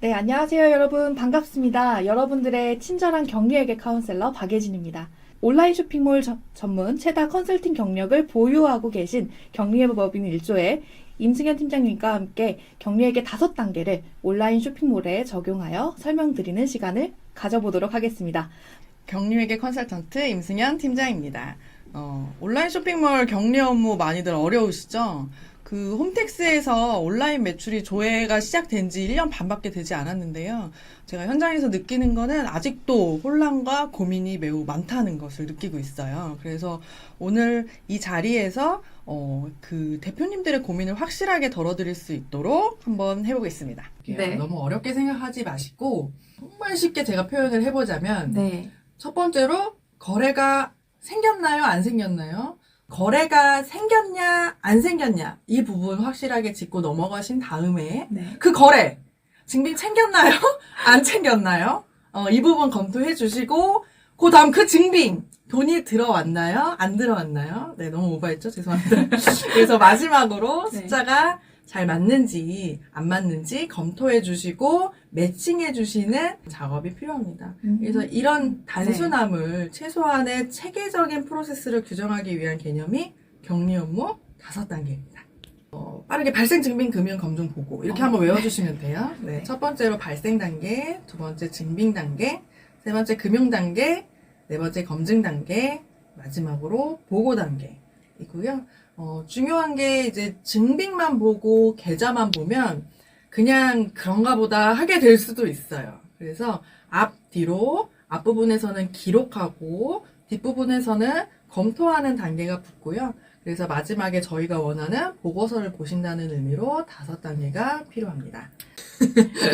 네, 안녕하세요, 여러분. 반갑습니다. 여러분들의 친절한 격리회계 카운셀러 박예진입니다. 온라인 쇼핑몰 저- 전문 최다 컨설팅 경력을 보유하고 계신 격리회계 법인 1조의 임승현 팀장님과 함께 격리회계 다섯 단계를 온라인 쇼핑몰에 적용하여 설명드리는 시간을 가져보도록 하겠습니다. 격리회계 컨설턴트 임승현 팀장입니다. 어, 온라인 쇼핑몰 격리 업무 많이들 어려우시죠? 그 홈택스에서 온라인 매출이 조회가 시작된 지 1년 반밖에 되지 않았는데요. 제가 현장에서 느끼는 거는 아직도 혼란과 고민이 매우 많다는 것을 느끼고 있어요. 그래서 오늘 이 자리에서 어, 그 대표님들의 고민을 확실하게 덜어드릴 수 있도록 한번 해보겠습니다. 네. 너무 어렵게 생각하지 마시고 정말 쉽게 제가 표현을 해보자면 네. 첫 번째로 거래가 생겼나요? 안 생겼나요? 거래가 생겼냐? 안 생겼냐? 이 부분 확실하게 짚고 넘어가신 다음에 네. 그 거래 증빙 챙겼나요? 안 챙겼나요? 어, 이 부분 검토해 주시고 그 다음 그 증빙 돈이 들어왔나요? 안 들어왔나요? 네, 너무 오버했죠? 죄송합니다. 그래서 마지막으로 네. 숫자가 잘 맞는지 안 맞는지 검토해 주시고 매칭해 주시는 작업이 필요합니다. 음. 그래서 이런 단순함을 최소한의 체계적인 프로세스를 규정하기 위한 개념이 격리 업무 다섯 단계입니다. 어, 빠르게 발생 증빙 금융 검증 보고 이렇게 어, 한번 외워주시면 돼요. 네, 네. 첫 번째로 발생 단계, 두 번째 증빙 단계, 세 번째 금융 단계, 네 번째 검증 단계, 마지막으로 보고 단계 이고요. 어, 중요한 게 이제 증빙만 보고 계좌만 보면 그냥 그런가 보다 하게 될 수도 있어요. 그래서 앞, 뒤로 앞부분에서는 기록하고 뒷부분에서는 검토하는 단계가 붙고요. 그래서 마지막에 저희가 원하는 보고서를 보신다는 의미로 다섯 단계가 필요합니다.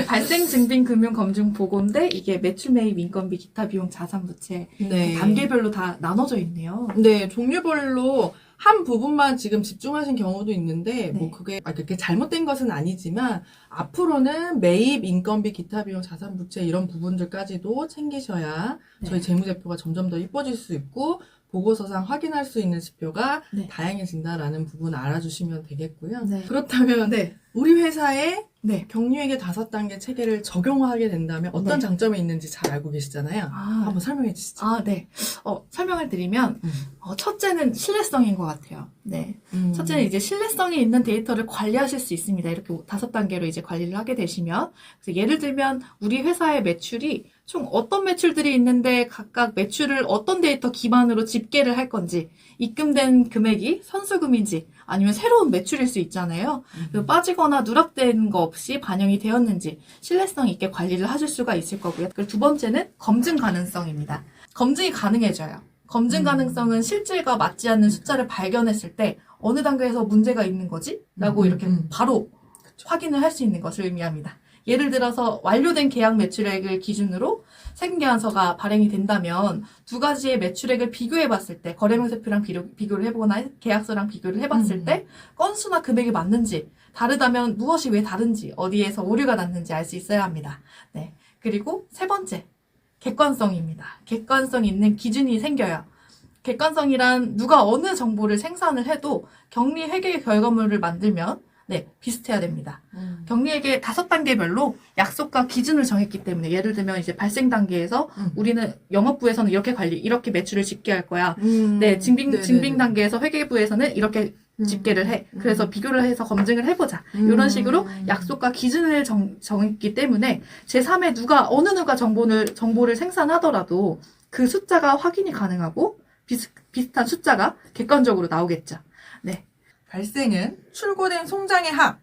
발생 증빙 금융 검증 보고인데 이게 매출 매입 인건비 기타 비용 자산 부채 네. 단계별로 다 나눠져 있네요. 네, 종류별로 한 부분만 지금 집중하신 경우도 있는데, 뭐 네. 그게 아, 그렇게 잘못된 것은 아니지만, 앞으로는 매입, 인건비, 기타 비용, 자산 부채 이런 부분들까지도 챙기셔야 네. 저희 재무제표가 점점 더 이뻐질 수 있고, 보고서상 확인할 수 있는 지표가 네. 다양해진다라는 부분 알아주시면 되겠고요. 네. 그렇다면 네. 우리 회사에 네. 격리회계 다섯 단계 체계를 적용하게 된다면 어떤 네. 장점이 있는지 잘 알고 계시잖아요. 아, 한번 설명해 주시죠. 아, 네. 어, 설명을 드리면, 음. 어, 첫째는 신뢰성인 것 같아요. 네. 음. 첫째는 이제 신뢰성이 있는 데이터를 관리하실 수 있습니다. 이렇게 다섯 단계로 이제 관리를 하게 되시면. 예를 들면, 우리 회사의 매출이 총 어떤 매출들이 있는데 각각 매출을 어떤 데이터 기반으로 집계를 할 건지, 입금된 금액이 선수금인지, 아니면 새로운 매출일 수 있잖아요. 음. 빠지거나 누락된 거 없이 반영이 되었는지 신뢰성 있게 관리를 하실 수가 있을 거고요. 그리고 두 번째는 검증 가능성입니다. 검증이 가능해져요. 검증 음. 가능성은 실질과 맞지 않는 숫자를 발견했을 때 어느 단계에서 문제가 있는 거지? 라고 음, 이렇게 음. 바로 확인을 할 수 있는 것을 의미합니다. 예를 들어서 완료된 계약 매출액을 기준으로 세금계산서가 발행이 된다면 두 가지의 매출액을 비교해 봤을 때 거래명세표랑 비교, 비교 를 해보거나 계약서랑 비교를 해봤을 음. 때 건수나 금액이 맞는지 다르다면 무엇이 왜 다른지 어디에서 오류가 났는지 알 수 있어야 합니다. 네. 그리고 세 번째 객관성입니다. 객관성 있는 기준이 생겨요. 객관성이란 누가 어느 정보를 생산을 해도 격리 회계 결과물을 만들면 네 비슷해야 됩니다. 음. 격리회계 다섯 단계별로 약속과 기준을 정했기 때문에 예를 들면 이제 발생 단계에서 음. 우리는 영업부에서는 이렇게 관리 이렇게 매출을 집계 할 거야. 음. 네 증빙 네네네. 증빙 단계에서 회계부에서는 이렇게 음. 집계를 해. 음. 그래서 비교를 해서 검증을 해보자. 음. 이런 식으로 약속과 기준을 정, 정했기 때문에 제3의 누가 어느 누가 정보를 정보를 생산하더라도 그 숫자가 확인이 가능하고 비슷, 비슷한 숫자가 객관적으로 나오겠죠. 발생은 출고된 송장의 합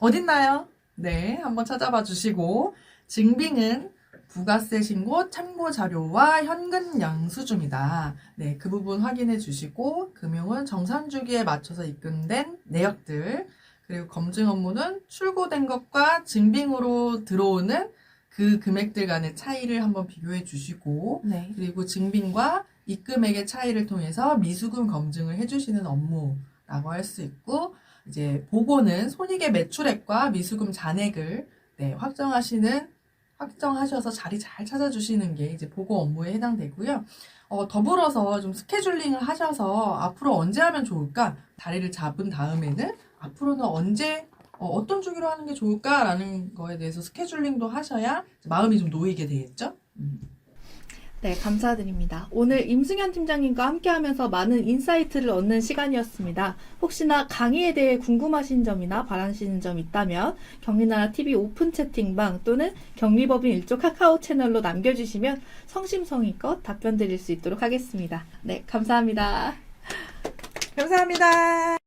어딨나요? 네, 한번 찾아봐 주시고 증빙은 부가세 신고 참고 자료와 현금 양수중이다. 네, 그 부분 확인해 주시고 금융은 정산 주기에 맞춰서 입금된 내역들 그리고 검증 업무는 출고된 것과 증빙으로 들어오는 그 금액들 간의 차이를 한번 비교해 주시고 네. 그리고 증빙과 입금액의 차이를 통해서 미수금 검증을 해주시는 업무라고 할 수 있고 이제 보고는 손익의 매출액과 미수금 잔액을 네, 확정하시는 확정하셔서 자리 잘 찾아주시는 게 이제 보고 업무에 해당되고요. 어, 더불어서 좀 스케줄링을 하셔서 앞으로 언제 하면 좋을까 자리를 잡은 다음에는 앞으로는 언제 어, 떤 주기로 하는 게 좋을까라는 거에 대해서 스케줄링도 하셔야 마음이 좀 놓이게 되겠죠. 음. 네, 감사드립니다. 오늘 임승현 팀장님과 함께 하면서 많은 인사이트를 얻는 시간이었습니다. 혹시나 강의에 대해 궁금하신 점이나 바라시는 점 있다면 경리나라 TV 오픈 채팅방 또는 경리법인 1조 카카오 채널로 남겨주시면 성심성의껏 답변 드릴 수 있도록 하겠습니다. 네, 감사합니다. 감사합니다.